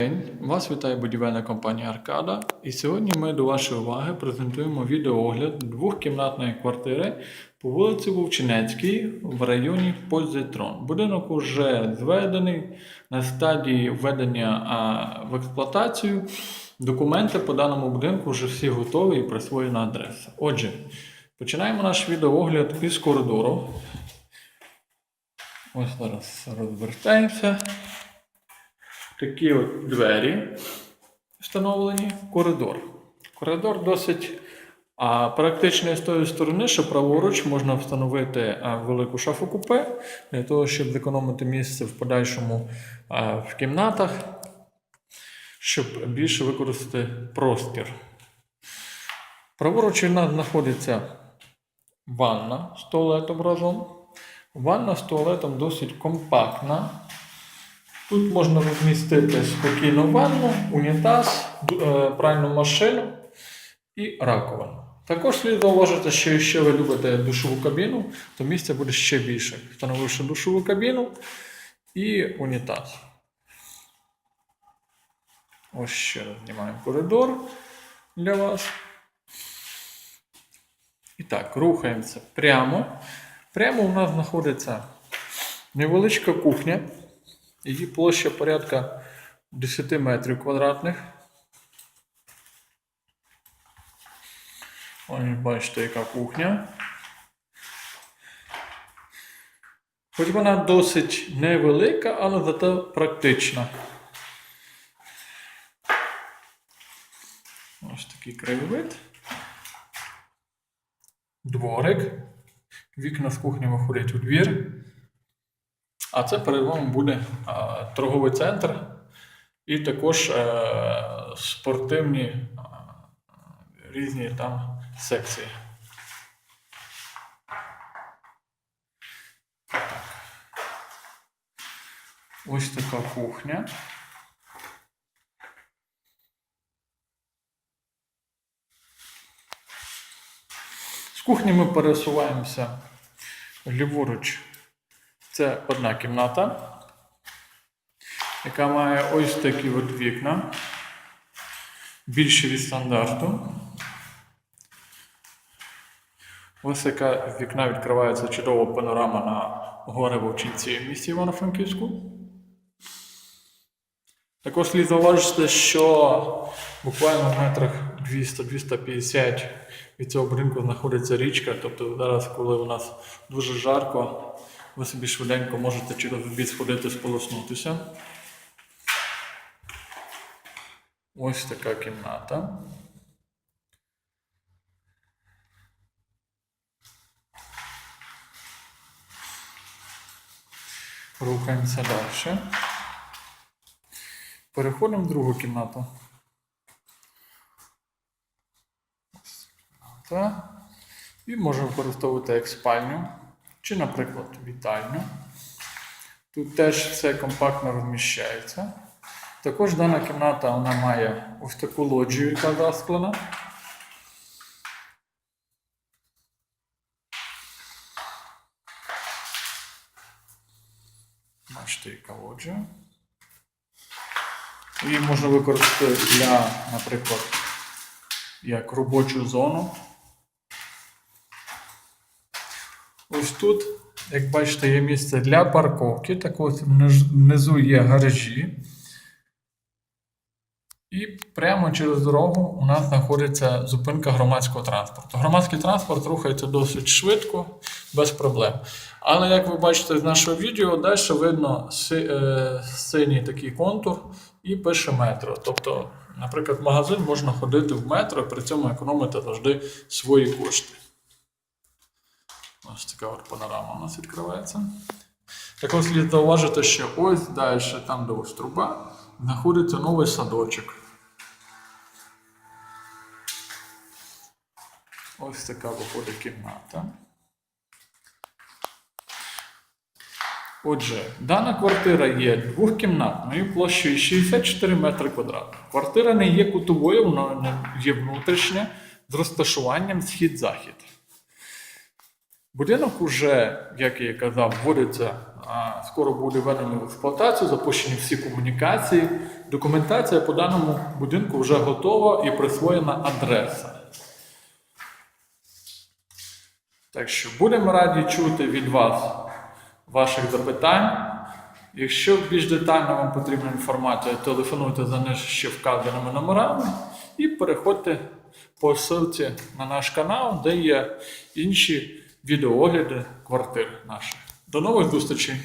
день. Вас вітає будівельна компанія Аркада. І сьогодні ми до вашої уваги презентуємо відеоогляд двохкімнатної квартири по вулиці Вовчинецькій в районі Позитрон. Будинок уже зведений на стадії введення в експлуатацію. Документи по даному будинку вже всі готові і присвоєна адреса. Отже, починаємо наш відеоогляд із коридору. Ось зараз розвертаємося. Такі от двері встановлені, коридор. Коридор досить а, практичний з тої сторони, що праворуч можна встановити велику шафу купе для того, щоб зекономити місце в подальшому в кімнатах, щоб більше використати простір. Праворуч від нас знаходиться ванна з туалетом разом. Ванна з туалетом досить компактна. Тут можна розмістити спокійно ванну, унітаз, е, пральну машину і раковину. Також слід зауважити, що якщо ви любите душову кабіну, то місця буде ще більше, встановивши душову кабіну і унітаз. Ось ще знімаємо коридор для вас. І так, рухаємося прямо. Прямо у нас знаходиться невеличка кухня. Її площа порядка 10 метрів квадратних. Ось бачите, яка кухня. Хоч вона досить невелика, але зате практична. Ось такий краєвид. Дворик. Вікна з кухні виходять у двір. А це перед вами буде торговий центр і також е, спортивні різні там секції. Ось така кухня. З кухні ми пересуваємося ліворуч це одна кімната, яка має ось такі от вікна, більші від стандарту. Ось яка вікна відкривається чудова панорама на гори Вовчинці в місті Івано-Франківську. Також слід зауважити, що буквально в метрах 200-250 від цього будинку знаходиться річка. Тобто зараз, коли у нас дуже жарко, ви собі швиденько можете через обід сходити сполоснутися. Ось така кімната. Рухаємося далі. Переходимо в другу кімнату. І можемо використовувати як спальню чи, наприклад, вітальню. Тут теж все компактно розміщається. Також дана кімната вона має ось таку лоджію, яка засклана. Бачите, яка лоджія. Її можна використати для, наприклад, як робочу зону. Ось тут, як бачите, є місце для парковки. Так ось внизу є гаражі. І прямо через дорогу у нас знаходиться зупинка громадського транспорту. Громадський транспорт рухається досить швидко, без проблем. Але як ви бачите з нашого відео, далі видно си- е, синій такий контур і пише метро. Тобто, наприклад, в магазин можна ходити в метро, при цьому економити завжди свої кошти. Ось така от панорама у нас відкривається. Також слід зауважити, що ось далі, там де ось труба, знаходиться новий садочок. Ось така виходить кімната. Отже, дана квартира є двохкімнатною площею 64 метри квадратних. Квартира не є кутовою, вона є внутрішня з розташуванням схід-захід. Будинок уже, як я казав, вводиться, скоро буде введений в експлуатацію, запущені всі комунікації. Документація по даному будинку вже готова і присвоєна адреса. Так що будемо раді чути від вас ваших запитань. Якщо більш детально вам потрібна інформація, телефонуйте за нижче вказаними номерами і переходьте по ссылці на наш канал, де є інші відеоогляди квартир наших. До нових зустрічей!